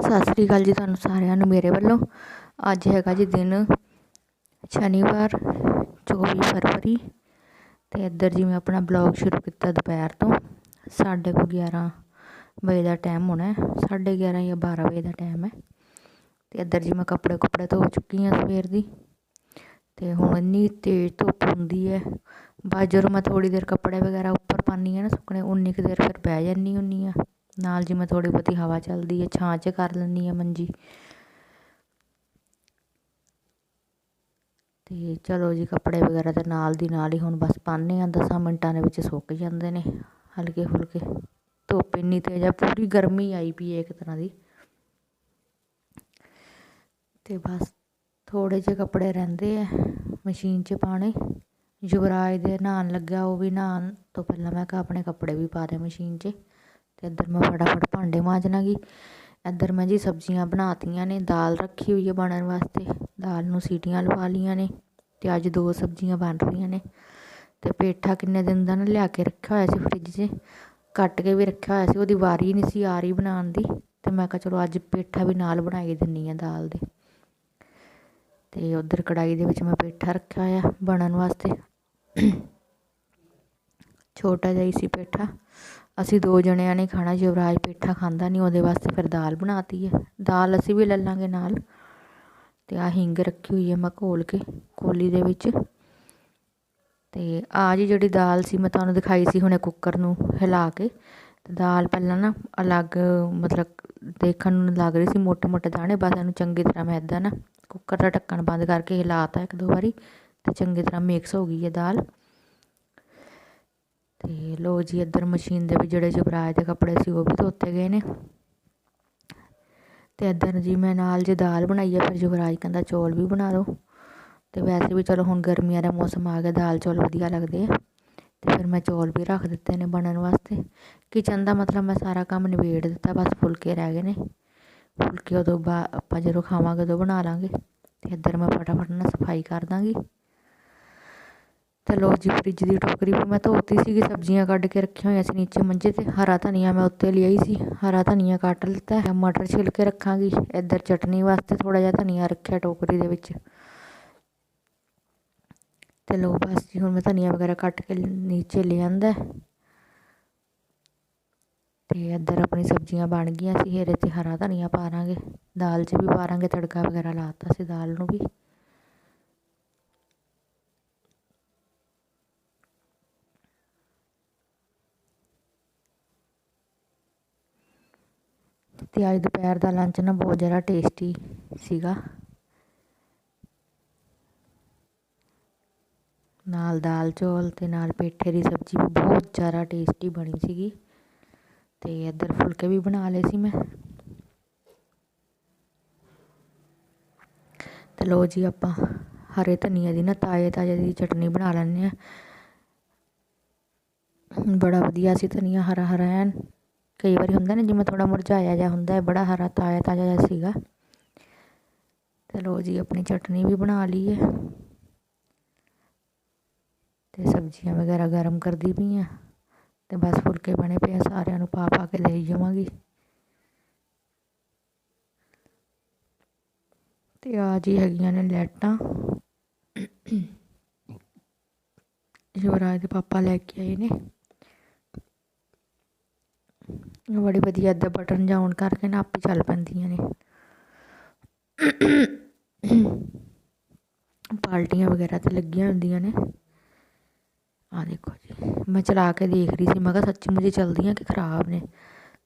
ਸਤਿ ਸ੍ਰੀ ਅਕਾਲ ਜੀ ਤੁਹਾਨੂੰ ਸਾਰਿਆਂ ਨੂੰ ਮੇਰੇ ਵੱਲੋਂ। ਅੱਜ ਹੈਗਾ ਜੀ ਦਿਨ ਸ਼ਨੀਵਾਰ 24 ਫਰਵਰੀ। ਤੇ ਇੱਧਰ ਜੀ ਮੈਂ ਆਪਣਾ ਬਲੌਗ ਸ਼ੁਰੂ ਕੀਤਾ ਦੁਪਹਿਰ ਤੋਂ। ਸਾਡੇ ਕੋ 11 ਵਜੇ ਦਾ ਟਾਈਮ ਹੋਣਾ ਹੈ। 11:30 ਜਾਂ 12 ਵਜੇ ਦਾ ਟਾਈਮ ਹੈ। ਤੇ ਇੱਧਰ ਜੀ ਮੈਂ ਕੱਪੜੇ ਕੁਪੜੇ ਧੋ ਚੁੱਕੀ ਹਾਂ ਸਵੇਰ ਦੀ। ਤੇ ਹੁਣ ਇੰਨੀ ਤੇਜ਼ ਧੁੱਪ ਹੁੰਦੀ ਹੈ। ਬਾਅਦ ਜਦੋਂ ਮੈਂ ਥੋੜੀ ਦੇਰ ਕੱਪੜੇ ਵਗੈਰਾ ਉੱਪਰ ਪਾਨੀ ਆ ਨਾ ਸੁੱਕਣੇ, ਉਨੀ ਕੁ ਦੇਰ ਫਿਰ ਬਹਿ ਜਾਂਦੀ ਹੁੰਨੀ ਆ ਨਾਲ ਜਿਵੇਂ ਥੋੜੀ ਬਹੁਤੀ ਹਵਾ ਚੱਲਦੀ ਹੈ, ਛਾਂ 'ਚ ਕਰ ਲੈਂਦੀ ਹਾਂ ਮੰਜੀ। ਤੇ ਚਲੋ ਜੀ ਕੱਪੜੇ ਵਗੈਰਾ ਤਾਂ ਨਾਲ ਦੀ ਨਾਲ ਹੀ ਹੁਣ ਬਸ ਪਾਣੇ ਆ 10 ਮਿੰਟਾਂ ਦੇ ਵਿੱਚ ਸੁੱਕ ਜਾਂਦੇ ਨੇ ਹਲਕੇ ਫੁਲਕੇ ਧੁੱਪ ਇੰਨੀ ਤੇਜ਼ ਆ, ਪੂਰੀ ਗਰਮੀ ਆਈ ਪਈ ਹੈ ਇੱਕ ਤਰ੍ਹਾਂ ਦੀ। ਤੇ ਬਸ ਥੋੜੇ ਜਿਹੇ ਕੱਪੜੇ ਰਹਿੰਦੇ ਆ, ਮਸ਼ੀਨ 'ਚ ਪਾਣੇ ਯੁਵਰਾਜ ਦੇ ਨਹਾਉਣ ਲੱਗਿਆ, ਉਹ ਵੀ ਨਹਾਉਣ ਤੋਂ ਪਹਿਲਾਂ ਮੈਂ ਕਿਹਾ ਆਪਣੇ ਕੱਪੜੇ ਵੀ ਪਾ ਦੇ ਮਸ਼ੀਨ 'ਚ। ਤੇ ਇੱਧਰ ਮੈਂ ਫਟਾਫਟ ਭਾਂਡੇ ਮਾਂਜਣਾਗੀ। ਇੱਧਰ ਮੈਂ ਜੀ ਸਬਜ਼ੀਆਂ ਬਣਾਤੀਆਂ ਨੇ, ਦਾਲ ਰੱਖੀ ਹੋਈ ਹੈ ਬਣਨ ਵਾਸਤੇ। ਦਾਲ ਨੂੰ ਸੀਟੀਆਂ ਲਵਾ ਲੀਆਂ ਨੇ ਤੇ ਅੱਜ ਦੋ ਸਬਜ਼ੀਆਂ ਬਣ ਰਹੀਆਂ ਨੇ। ਤੇ ਪੇਠਾ ਕਿੰਨੇ ਦਿਨ ਦਾ ਨਾ ਲਿਆ ਕੇ ਰੱਖਿਆ ਹੋਇਆ ਸੀ ਫ੍ਰਿਜ 'ਚ। ਕੱਟ ਕੇ ਵੀ ਰੱਖਿਆ ਹੋਇਆ ਸੀ, ਉਹਦੀ ਵਾਰੀ ਨਹੀਂ ਸੀ ਆ ਰਹੀ ਬਣਾਉਣ ਦੀ। ਤੇ ਮੈਂ ਕਿਹਾ ਚਲੋ ਅੱਜ ਪੇਠਾ ਵੀ ਨਾਲ ਬਣਾਈ ਦਿੰਨੀ ਆ ਦਾਲ ਦੇ। ਤੇ ਉਧਰ ਕੜਾਈ ਦੇ ਵਿੱਚ ਮੈਂ ਪੇਠਾ ਰੱਖਿਆ ਹੋਇਆ ਬਣਨ ਵਾਸਤੇ। ਛੋਟਾ ਜਿਹਾ ਹੀ ਸੀ ਪੇਠਾ। ਅਸੀਂ ਦੋ ਜਣਿਆਂ ਨੇ ਖਾਣਾ ਯੁਵਰਾਜ ਪੇਠਾ ਖਾਂਦਾ ਨਹੀਂ ਉਹਦੇ ਵਾਸਤੇ ਫਿਰ ਦਾਲ ਬਣਾਤੀ ਹੈ ਦਾਲ ਅਸੀਂ ਵੀ ਲੈ ਲਾਂਗੇ ਨਾਲ। ਤੇ ਆ ਹਿੰਗ ਰੱਖੀ ਹੋਈ ਹੈ ਮੈਂ ਘੋਲ ਕੇ ਕੋਲੀ ਦੇ ਵਿੱਚ। ਤੇ ਆ ਜੀ ਜਿਹੜੀ ਦਾਲ ਸੀ, ਮੈਂ ਤੁਹਾਨੂੰ ਦਿਖਾਈ ਸੀ ਹੁਣੇ ਕੁੱਕਰ ਨੂੰ ਹਿਲਾ ਕੇ। ਤੇ ਦਾਲ ਪਹਿਲਾਂ ਨਾ ਅਲੱਗ ਮਤਲਬ ਦੇਖਣ ਨੂੰ ਲੱਗ ਰਹੀ ਸੀ ਮੋਟੇ ਮੋਟੇ ਦਾਣੇ, ਬਸ ਇਹਨੂੰ ਚੰਗੀ ਤਰ੍ਹਾਂ ਮੈਂ ਇਦਾਂ ਨਾ ਕੁੱਕਰ ਦਾ ਢੱਕਣ ਬੰਦ ਕਰਕੇ ਹਿਲਾਤਾ ਇੱਕ ਦੋ ਵਾਰੀ। ਤੇ ਚੰਗੀ ਤਰ੍ਹਾਂ ਮਿਕਸ ਹੋ ਗਈ ਹੈ ਦਾਲ। ਤੇ ਲੋ ਜੀ, ਇੱਧਰ ਮਸ਼ੀਨ ਦੇ ਵੀ ਜਿਹੜੇ ਜਬਰਾਜ ਦੇ ਕੱਪੜੇ ਸੀ, ਉਹ ਵੀ ਧੋਤੇ ਗਏ ਨੇ। ਤੇ ਇੱਧਰ ਜੀ ਮੈਂ ਨਾਲ ਜੇ ਦਾਲ ਬਣਾਈ ਹੈ ਫਿਰ ਜਬਰਾਜ ਕਹਿੰਦਾ ਚੌਲ ਵੀ ਬਣਾ ਲਓ। ਤੇ ਵੈਸੇ ਵੀ ਚਲੋ ਹੁਣ ਗਰਮੀਆਂ ਦਾ ਮੌਸਮ ਆ ਗਿਆ, ਦਾਲ ਚੌਲ ਵਧੀਆ ਲੱਗਦੇ ਆ। ਤੇ ਫਿਰ ਮੈਂ ਚੌਲ ਵੀ ਰੱਖ ਦਿੱਤੇ ਨੇ ਬਣਨ ਵਾਸਤੇ। ਕਿਚਨ ਦਾ ਮਤਲਬ ਮੈਂ ਸਾਰਾ ਕੰਮ ਨਿਬੇੜ ਦਿੱਤਾ, ਬਸ ਫੁਲਕੇ ਰਹਿ ਗਏ ਨੇ। ਫੁਲਕੇ ਉਦੋਂ ਬਾ, ਆਪਾਂ ਜਦੋਂ ਖਾਵਾਂਗੇ ਉਦੋਂ ਬਣਾ ਲਾਂਗੇ। ਤੇ ਇੱਧਰ ਮੈਂ ਫਟਾਫਟ ਨਾਲ ਸਫ਼ਾਈ ਕਰ ਦਾਂਗੀ। ਤੇ ਲੋ ਜੀ ਫ੍ਰਿਜ ਦੀ ਟੋਕਰੀ ਵੀ ਮੈਂ ਧੋਤੀ ਸੀਗੀ, ਸਬਜ਼ੀਆਂ ਕੱਢ ਕੇ ਰੱਖੀਆਂ ਹੋਈਆਂ ਸੀ ਨੀਚੇ ਮੰਜੇ ਤੇ। ਹਰਾ ਧਨੀਆ ਮੈਂ ਉੱਤੇ ਲਿਆਈ ਸੀ। ਹਰਾ ਧਨੀਆ ਕੱਟ ਲਿੱਤਾ ਹੈ, ਮਟਰ ਛਿਲ ਕੇ ਰੱਖਾਂਗੀ। ਇੱਧਰ ਚਟਨੀ ਵਾਸਤੇ ਥੋੜਾ ਜਿਹਾ ਧਨੀਆ ਰੱਖਿਆ ਟੋਕਰੀ ਦੇ ਵਿੱਚ। ਤੇ ਲੋ ਬਸ ਜੀ, ਹੁਣ ਮੈਂ ਧਨੀਆ ਵਗੈਰਾ ਕੱਟ ਕੇ ਨੀਚੇ ਲੈ ਆਂਦਾ ਤੇ ਇੱਧਰ ਆਪਣੀ ਸਬਜ਼ੀਆਂ ਬਣ ਗਈਆਂ ਸੀ ਇਹਦੇ ਤੇ ਹਰਾ ਧਨੀਆ ਪਾ ਦਾਂਗੇ। ਦਾਲ 'ਚ ਵੀ ਪਾ ਦਾਂਗੇ, ਤੜਕਾ ਵਗੈਰਾ ਲਾਤਾ ਸੀ ਦਾਲ ਨੂੰ ਵੀ। ਅਤੇ ਅੱਜ ਦੁਪਹਿਰ ਦਾ ਲੰਚ ਨਾ ਬਹੁਤ ਜ਼ਿਆਦਾ ਟੇਸਟੀ ਸੀਗਾ। ਨਾਲ ਦਾਲ ਚੌਲ ਤੇ ਨਾਲ ਪੇਠੇ ਦੀ ਸਬਜ਼ੀ ਵੀ ਬਹੁਤ ਜ਼ਿਆਦਾ ਟੇਸਟੀ ਬਣੀ ਸੀਗੀ। ਤੇ ਇੱਧਰ ਫੁਲਕੇ ਵੀ ਬਣਾ ਲਏ ਸੀ ਮੈਂ। ਤੇ ਲੋ ਜੀ ਆਪਾਂ ਹਰੇ ਧਨੀਆ ਦੀ ਨਾ ਤਾਜ਼ੇ ਤਾਜ਼ੇ ਦੀ ਚਟਨੀ ਬਣਾ ਲੈਂਦੇ ਆ ਬੜਾ ਵਧੀਆ ਸੀ ਧਨੀਆ ਹਰਾ ਹਰਾ ਐਨ। ਕਈ ਵਾਰੀ ਹੁੰਦਾ ਨਾ, ਜਿਵੇਂ ਥੋੜਾ ਮੁਰਝਾਇਆ ਜਿਹਾ ਹੁੰਦਾ ਹੈ, ਬੜਾ ਹਰਾ ਤਾਜ਼ਾ ਤਾਜ਼ਾ ਜਿਹਾ ਸੀਗਾ। ਤੇ ਲੋ ਜੀ, ਆਪਣੀ ਚਟਨੀ ਵੀ ਬਣਾ ਲਈ ਹੈ। ਤੇ ਸਬਜ਼ੀਆਂ ਵਗੈਰਾ ਗਰਮ ਕਰਦੀ ਪਈ ਆ ਤੇ ਬਸ ਫੁਲਕੇ ਬਣੇ ਪਏ ਆ, ਸਾਰਿਆਂ ਨੂੰ ਪਾ ਪਾ ਕੇ ਦੇਈ ਜਾਵਾਂਗੀ। ਤੇ ਆ ਜੀ ਹੈਗੀਆਂ ਨੇ ਲੈਟਾਂ ਯੁਵਰਾਜ ਦੇ ਪਾਪਾ ਲੈ ਕੇ ਆਏ ਨੇ। ਬੜੀ ਵਧੀਆ ਇੱਦਾਂ ਬਟਨ ਜਾਉਣ ਕਰਕੇ ਨਾ ਆਪੇ ਚੱਲ ਪੈਂਦੀਆਂ ਨੇ। ਪਾਲਟੀਆਂ ਵਗੈਰਾ ਤੇ ਲੱਗੀਆਂ ਹੁੰਦੀਆਂ ਨੇ। ਆ ਦੇਖੋ ਜੀ, ਮੈਂ ਚਲਾ ਕੇ ਦੇਖ ਰਹੀ ਸੀ, ਮੈਂ ਕਿਹਾ ਸੱਚੀ ਮੁਝੇ ਚਲਦੀਆਂ ਕਿ ਖਰਾਬ ਨੇ।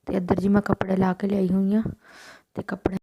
ਤੇ ਇੱਧਰ ਜੀ ਮੈਂ ਕੱਪੜੇ ਲਾ ਕੇ ਲਿਆਈ ਹੋਈ ਆ ਤੇ ਕੱਪੜੇ